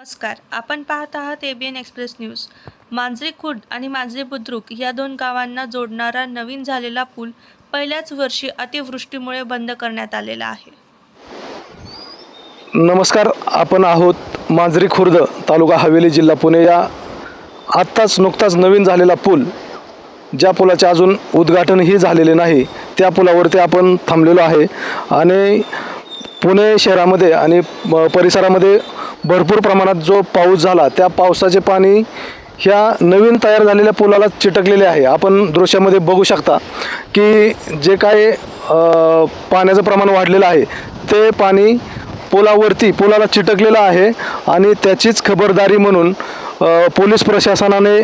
नमस्कार. आपण पाहत आहात ABN express news Manjari Khurd आणि मांजरी बुद्रुक या दोन गावांना जोडणारा नवीन झालेला पूल पहिल्याच वर्षी अतिवृष्टीमुळे बंद करण्यात आलेला आहे. नमस्कार. आपण आहोत मांजरी खुर्द तालुका हवेली जिल्हा पुणे. या आत्ताच नुकताच नवीन झालेला पूल ज्या पुलाचे अजून उद्घाटनही झालेले नाही त्या पुलावरती आपण थांबलेलो आहे. आणि पुणे शहरामध्ये आणि परिसरामध्ये भरपूर प्रमाणात जो पाऊस झाला त्या पावसाचे पाणी ह्या नवीन तयार झालेल्या पुलाला चिटकलेले आहे. आपण दृश्यामध्ये बघू शकता की जे काय पाण्याचं प्रमाण वाढलेलं आहे ते पाणी पुलावरती पुलाला चिटकलेलं आहे आणि त्याचीच खबरदारी म्हणून पोलीस प्रशासनाने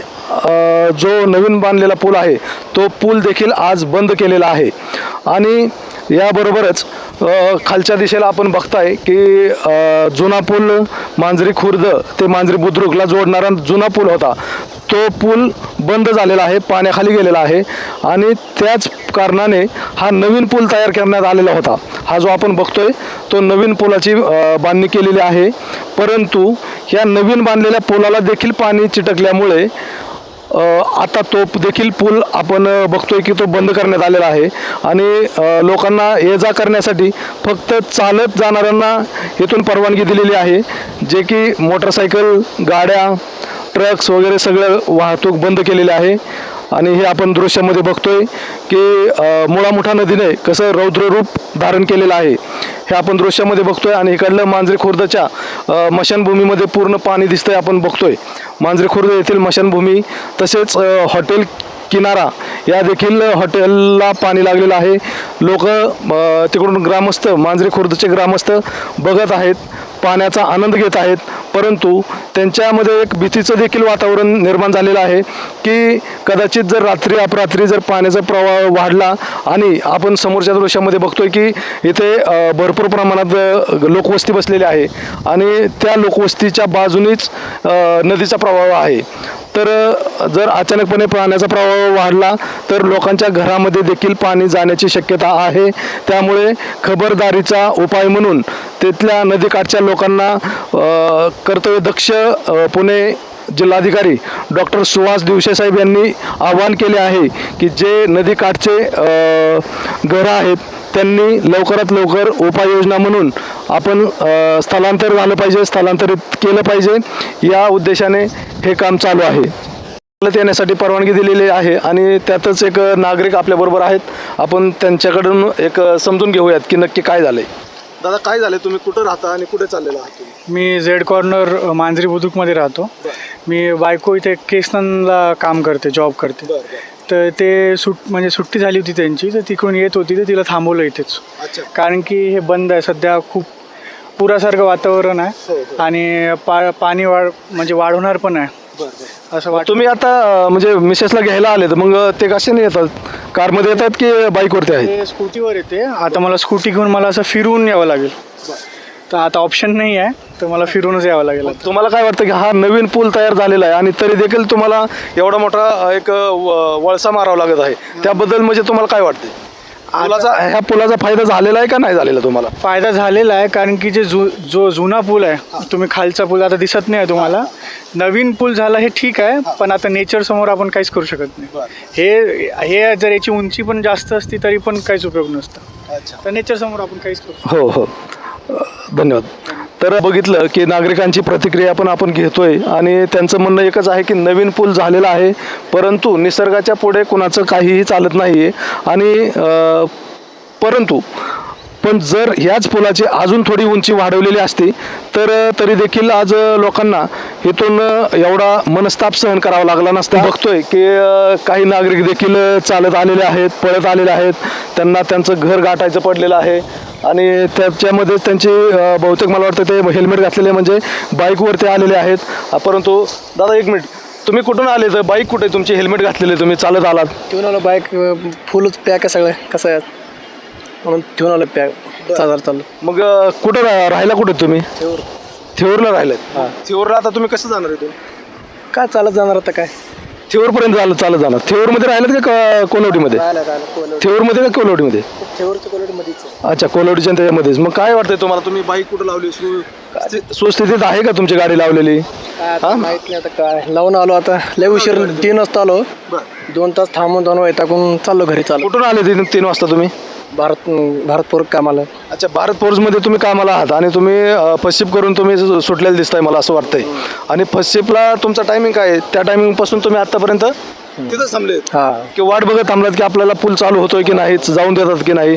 जो नवीन बांधलेला पूल आहे तो पूल देखील आज बंद केलेला आहे. आणि याबरोबरच खालच्या दिशेला आपण बघताय की जुना पूल मांजरी खुर्द ते मांजरी बुद्रुकला जोडणारा जुना पूल होता. तो पूल बंद झालेला आहे पाण्याखाली गेलेला आहे आणि त्याच कारणाने हा नवीन पूल तयार करण्यात आलेला होता. हा जो आपण बघतोय तो नवीन पुलाची बांधणी केलेली आहे. परंतु या नवीन बांधलेल्या पुलाला देखील पाणी चिटकल्यामुळे आता तो देखील पूल आपण बघतोय की तो बंद करण्यात आलेला आहे. आणि लोकांना ये जा करण्यासाठी फक्त चालत जाणाऱ्यांना इथून परवानगी दिलेली आहे जे की मोटरसायकल गाड्या ट्रक्स वगैरे सगळं वाहतूक बंद केलेली आहे. आणि हे आपण दृश्यामध्ये बघतोय की मुळामुठा नदीने कसं रौद्ररूप धारण केलेलं आहे हे आपण दृश्यामध्ये बघतोय. आणि इकडलं मांजरी खुर्दच्या मशानभूमीमध्ये पूर्ण पाणी दिसतंय आपण बघतोय. मांजरी खुर्द येथील मशानभूमी तसेच हॉटेल किनारा या देखील हॉटेलला पाणी लागलेलं आहे. लोक तिकडून ग्रामस्थ मांजरी खुर्दचे ग्रामस्थ बघत आहेत पाण्याचा आनंद घेत आहेत. परंतु त्यांच्यामध्ये एक भीतीचं देखील वातावरण निर्माण झालेलं आहे की कदाचित जर रात्री अपरात्री जर पाण्याचा प्रवाह वाढला आणि आपण समोरच्या दृश्यामध्ये बघतोय की इथे भरपूर प्रमाणात लोकवस्ती बसलेली आहे आणि त्या लोकवस्तीच्या बाजूनीच नदीचा प्रवाह आहे. तर जर अचानकपणे पाण्याचा प्रवाह वाढला तर लोकांच्या घरामध्ये देखील पाणी जाण्याची शक्यता आहे. त्यामुळे खबरदारीचा उपाय म्हणून तिथल्या नदीकाठच्या लोकांना कर्तव्यदक्ष दक्ष पुणे जिल्हाधिकारी डॉक्टर सुहास दिवसेसाहेब यांनी आवाहन केले आहे की जे नदीकाठचे घरं आहेत त्यांनी लवकरात लवकर उपाययोजना म्हणून आपण स्थलांतर झालं पाहिजे स्थलांतरित केलं पाहिजे. या उद्देशाने हे काम चालू आहे. चालत येण्यासाठी परवानगी दिलेली आहे आणि त्यातच एक नागरिक आपल्याबरोबर आहेत. आपण त्यांच्याकडून एक समजून घेऊयात की नक्की काय झालं आहे दादा काय झालंय? तुम्ही कुठं राहता आणि कुठे चाललेला आहात तुम्ही? मी झेड कॉर्नर अ, मांजरी बुद्रुकमध्ये राहतो. मी बायको इथे केसनला काम करते जॉब करते. बरं बरं. तर ते सुट म्हणजे सुट्टी झाली होती त्यांची तर तिकडून येत होती तर तिला थांबवलं इथेच. अच्छा. कारण की हे बंद आहे सध्या खूप पुरासारखं वातावरण आहे. हो हो. आणि पा पाणी वाढ म्हणजे वाढवणार पण आहे. बरं बरं. असं वाट तुम्ही आता अं, म्हणजे मिसेसला घ्यायला आले तर मग ते कशाने येतात? कारमध्ये येतात की बाईकवरती आहेत? ते स्कूटीवर येते. आता मला स्कूटी घेऊन मला असं फिरून यावं लागेल. तर आता ऑप्शन नाही आहे तर मला फिरूनच यावं लागेल आता. तुम्हाला काय वाटतं की हा नवीन पूल तयार झालेला आहे आणि तरी देखील तुम्हाला एवढा मोठा अं, एक अं, व- वळसा मारावा लागत आहे? त्याबद्दल म्हणजे तुम्हाला काय वाटते पुलाचा ह्या पुलाचा फायदा झालेला आहे का नाही झालेला तुम्हाला? फायदा झालेला आहे कारण की जे जु जो जुना पूल आहे तुम्ही खालचा पूल आता दिसत नाही आहे तुम्हाला. नवीन पूल झाला हे ठीक आहे पण आता नेचर समोर आपण काहीच करू शकत नाही. हे हे जर याची उंची पण जास्त असती तरी पण काहीच उपयोग नसतं. तर नेचर समोर आपण काहीच करू हो हो. धन्यवाद. तर बघितलं की नागरिकांची प्रतिक्रिया पण आपण घेतोय. आणि त्यांचं म्हणणं एकच आहे की नवीन पूल झालेला आहे परंतु निसर्गाच्या पुढे कुणाचं काहीही चालत नाही आहे आणि परंतु पण जर ह्याच पुलाची अजून थोडी उंची वाढवलेली असती तर तरी देखील आज लोकांना इथून एवढा मनस्ताप सहन करावा लागला नसता. बघतोय की काही नागरिक देखील चालत आलेले आहेत पळत आलेले आहेत. त्यांना त्यांचं घर गाठायचं पडलेलं आहे. आणि त्याच्यामध्ये त्यांची बहुतेक मला वाटतं ते हेल्मेट घातलेले म्हणजे बाईकवरती आलेले आहेत. परंतु दादा एक मिनिट तुम्ही कुठून आले? तर बाईक कुठे? तुमची हेल्मेट घातलेले तुम्ही चालत आलात. ठेवून आलो बाईक फुलच पॅक आहे सगळं. कसं आहे? म्हणून ठेवून आलो पॅक चालत चाललो मग कुठं रा- राहायला कुठे तुम्ही? थिओरला राहिलेत. थिओरला आता तुम्ही कसं जाणार इथून? काय चालत जाणार आता काय? थेऊरपर्यंत झालं चालत जाणार. थेऊरमध्ये राहिलं का क- कोलवडीमध्ये थेऊरमध्ये का कोलवडीमध्ये अच्छा कोलवडीच्या आणि त्याच्यामध्येच मग काय वाटतंय तुम्हाला? तुम्ही बाईक कुठं लावली? सु- सुस्थितीत आहे का तुमची गाडी लावलेली? आता माहीत नाही आता काय. लावून आलो आता. लय उशीर तीन वाजता आलो. दोन तास थांबून दोन वाजता टाकून चाललो घरी चालू कुठून आले तीन तीन वाजता तुम्ही? भारत भारतपूर कामाला. अच्छा भारत फोर्समध्ये तुम्ही कामाला आहात आणि तुम्ही फर्स्ट करून तुम्ही सु- सुटलेलं दिसताय मला असं वाटतंय. आणि फर्स्ट शिपला तुमचा टायमिंग काय आहे? त्या टायमिंगपासून तुम्ही आतापर्यंत? तिथं थांबले हा. की वाट बघत थांबलात की आपल्याला पूल चालू होतोय की नाही जाऊन देतात की नाही?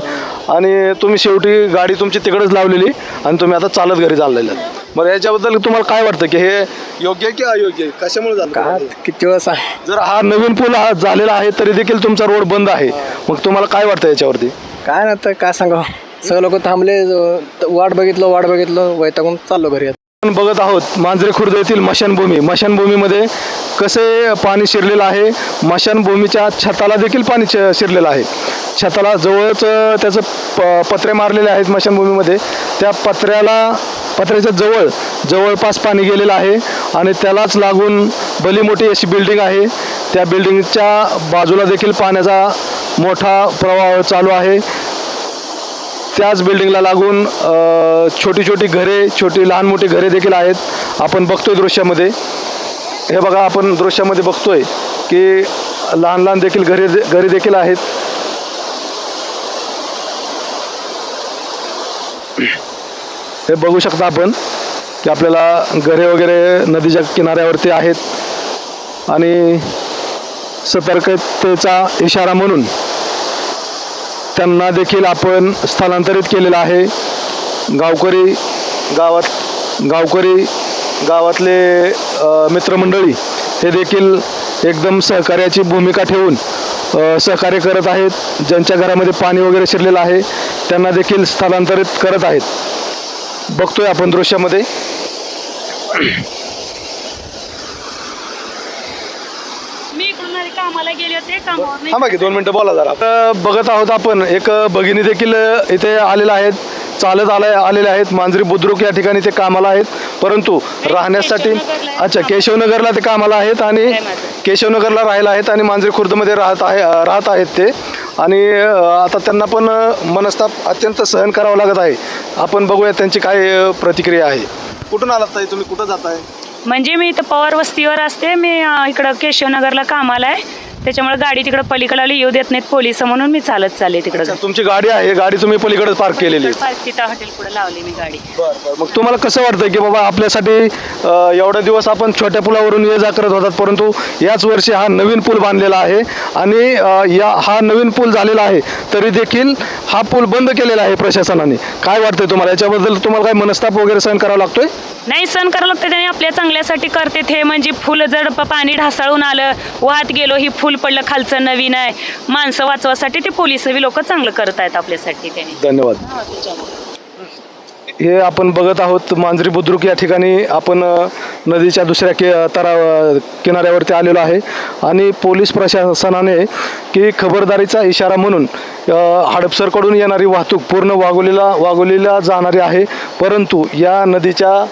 आणि तुम्ही शेवटी गाडी तुमची तिकडेच लावलेली आणि तुम्ही आता चालत घरी चाललेले आहेत. बरं याच्याबद्दल तुम्हाला काय वाटतं की हे योग्य आहे की अयोग्य आहे? कशामुळे झालं? का? किती वेळा सांग जर हा नवीन पूल हा झालेला आहे तरी देखील तुमचा रोड बंद आहे. मग तुम्हाला काय वाटतं याच्यावरती? काय ना आता काय सांगा सगळे लोक थांबले वाट बघितलं वाट बघितलं वैतागून चाललो घरी आपण बघत आहोत मांजरे खुर्द येथील मशानभूमी. मशानभूमीमध्ये कसे पाणी शिरलेलं आहे? मशानभूमीच्या छताला देखील पाणी श- शिरलेलं आहे. छताला जवळच त्याचं प पत्रे मारलेले आहेत मशानभूमीमध्ये. त्या पत्र्याला पत्र्याच्या जवळ जवळपास पाणी गेलेलं आहे आणि त्यालाच लागून भली मोठी अशी बिल्डिंग आहे. त्या बिल्डिंगच्या बाजूला देखील पाण्याचा मोठा प्रवाह चालू आहे. त्याच बिल्डिंगला लागून छोटी छोटी घरे छोटी लहान मोठी घरे देखील आहेत. आपण बघतोय दृश्यामध्ये. हे बघा आपण दृश्यामध्ये बघतोय की लहान लहान देखील घरे घरे देखील आहेत. हे बघू शकता आपण की आपल्याला घरे वगैरे नदीच्या किनाऱ्यावरती आहेत. आणि सतर्कतेचा इशारा म्हणून त्यांना देखील आपण स्थलांतरित केलेलं आहे. गावकरी गावात गावकरी गावातले मित्रमंडळी हे देखील एकदम सहकार्याची भूमिका ठेवून सहकार्य करत आहेत. ज्यांच्या घरामध्ये पाणी वगैरे शिरलेलं आहे त्यांना देखील स्थलांतरित करत आहेत. बघतोय आपण दृश्यामध्ये मी इकडून आले कामाला गेले होते कामावर थांबा की दोन मिनटं बोला जरा. बघत आहोत आपण. एक भगिनी देखील इथे आलेल्या आहेत. चालत आले आलेले आहेत. मांजरी बुद्रुक या ठिकाणी ते कामाला आहेत. परंतु राहण्यासाठी केशवनगरला आहे. अच्छा केशवनगरला ते कामाला आहेत आणि आहे. केशवनगरला राहायला आहेत आणि मांजरी खुर्दमध्ये राहत आहे राहत आहेत ते. आणि आता त्यांना पण मनस्ताप अत्यंत सहन करावं लागत आहे. आपण बघूया त्यांची काय प्रतिक्रिया आहे. कुठून आलात ताई? तुम्ही कुठं जाताय? म्हणजे मी इथं पवार वस्तीवर असते. मी इकडं केशवनगरला कामाला आहे. त्याच्यामुळे गाडी तिकडं पलीकडे येऊ देत नाहीत पोलीस म्हणून मी चालत चालले तिकडं. तुमची गाडी आहे गाडी तुम्ही पलीकडे पार्क केलेली आहे. हॉटेल पुढे लावली मी गाडी. मग तुम्हाला कसं वाटतं की बाबा आपल्यासाठी अ, एवढे दिवस आपण छोट्या पुलावरून ये जा करत होतात परंतु याच वर्षी हा नवीन पूल बांधलेला आहे आणि अ, या हा नवीन पूल झालेला आहे तरी देखील हा पूल बंद केलेला आहे प्रशासनाने. काय वाटतंय तुम्हाला? याच्याबद्दल तुम्हाला काय मनस्ताप वगैरे सहन करावा लागतोय? नाही सण करावं लागतं त्याने आपल्या चांगल्यासाठी करते हे म्हणजे फुलं जर प- पाणी ढासळून आलं वाहत गेलो ही फुल पडलं खालचं नवीन आहे. माणसं वाचवासाठी ते पोलीस लोक चांगलं करत आहेत आपल्यासाठी धन्यवाद. हे आपण बघत आहोत मांजरी बुद्रुक या ठिकाणी आपण अ, नदीच्या दुसऱ्या के तरा किनाऱ्यावरती आलेलो आहे. आणि पोलीस प्रशासनाने की खबरदारीचा इशारा म्हणून अ, हडपसरकडून येणारी वाहतूक पूर्ण वागवलेला वागवलेला जाणारी आहे. परंतु या नदीच्या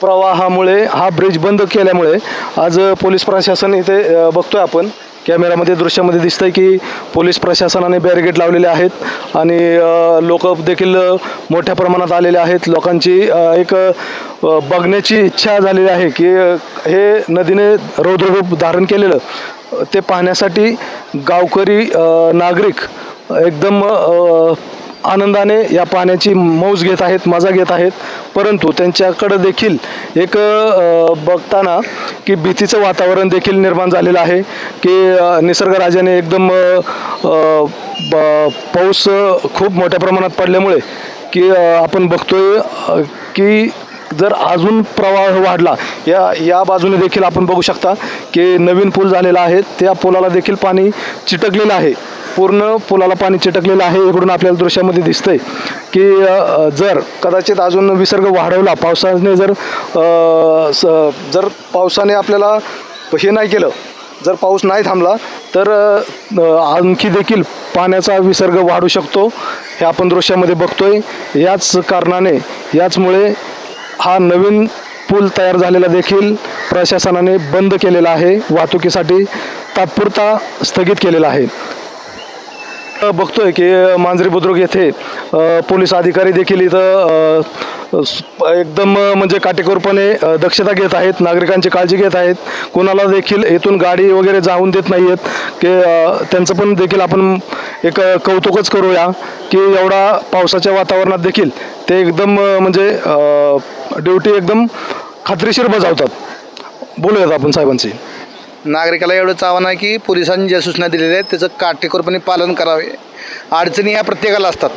प्रवाहामुळे हा ब्रिज बंद केल्यामुळे आज पोलीस प्रशासन इथे अ, बघतोय आपण. कॅमेरामध्ये दृश्यामध्ये दिसतं आहे की पोलीस प्रशासनाने बॅरिगेड लावलेले आहेत आणि लोक देखील मोठ्या प्रमाणात आलेले आहेत. लोकांची एक बघण्याची इच्छा झालेली आहे की हे नदीने रौद्ररूप धारण केलेलं ते पाहण्यासाठी गावकरी नागरिक एकदम आनंदाने या पाण्याची मौज घेत आहेत मजा घेत आहेत. परंतु त्यांच्याकडं देखील एक बघताना की भीतीचं वातावरण देखील निर्माण झालेलं आहे की निसर्गराजाने एकदम ब- पाऊस खूप मोठ्या प्रमाणात पडल्यामुळे की आपण बघतोय की जर अजून प्रवाह वाढला या या बाजूने देखील आपण बघू शकता की नवीन पूल झालेला आहे. त्या पुलाला देखील पाणी चिटकलेलं आहे. पूर्ण पुलाला पाणी चिटकलेलं आहे. इकडून आपल्याला दृश्यामध्ये दिसतंय की जर कदाचित अजून विसर्ग वाढवला पावसाने जर स- जर पावसाने आपल्याला हे नाही केलं जर पाऊस नाही थांबला तर आणखी देखील पाण्याचा विसर्ग वाढू शकतो. हे आपण दृश्यामध्ये बघतोय. याच कारणाने याचमुळे हा नवीन पूल तयार झालेला देखील प्रशासनाने बंद केलेला आहे. वाहतुकीसाठी तात्पुरता स्थगित केलेला आहे. बघतोय की मांजरी बुद्रुक येथे पोलीस अधिकारी देखील इथं एकदम म्हणजे काटेकोरपणे दक्षता घेत आहेत नागरिकांची काळजी घेत आहेत. कोणाला देखील इथून गाडी वगैरे जाऊन देत नाही आहेत की त्यांचं पण देखील आपण एक कौतुकच करूया की एवढा पावसाच्या वातावरणात देखील ते एकदम म्हणजे ड्युटी एकदम खात्रीशीर बजावतात. बोलूयात आपण साहेबांशी. नागरिकाला एवढंच आव्हान आहे की पोलिसांनी ज्या सूचना दिलेल्या आहेत त्याचं काटेकोरपणे पालन करावे. अडचणी ह्या प्रत्येकाला असतात.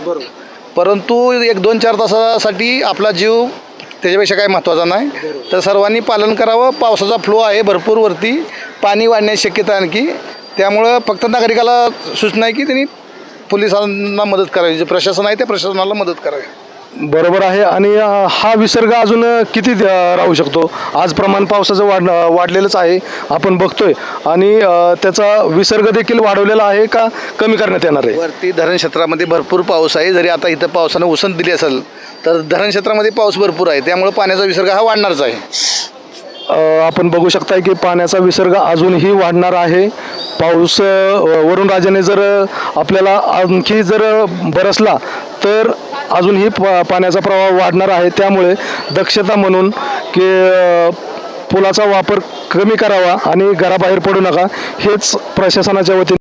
परंतु एक दोन चार तासासाठी आपला जीव त्याच्यापेक्षा काही महत्त्वाचा नाही. तर सर्वांनी पालन करावं. पावसाचा फ्लो आहे भरपूर वरती. पाणी वाढण्याची शक्यता आणखी. त्यामुळं फक्त नागरिकाला सूचना आहे की त्यांनी पोलिसांना मदत करावी. जे प्रशासन आहे त्या प्रशासनाला मदत करावी. बरोबर आहे. आणि हा विसर्ग अजून किती राहू शकतो? आज प्रमाण पावसाचं वाढ वाढलेलंच आहे आपण बघतोय. आणि त्याचा विसर्ग देखील वाढवलेला आहे का कमी करण्यात येणार आहे? वरती धरण क्षेत्रामध्ये भरपूर पाऊस आहे. जरी आता इथं पावसानं उसंत दिली असेल तर धरण क्षेत्रामध्ये पाऊस भरपूर आहे. त्यामुळे पाण्याचा विसर्ग हा वाढणारच आहे. आपण बघू शकताय की पाण्याचा विसर्ग अजूनही वाढणार आहे. पाऊस अ, वरुण राजाने जर आपल्याला आणखी जर बरसला तर अजूनही प पाण्याचा प्रवाह वाढणार आहे. त्यामुळे दक्षता म्हणून की पुलाचा वापर कमी करावा आणि घराबाहेर पडू नका हेच प्रशासनाच्या वतीने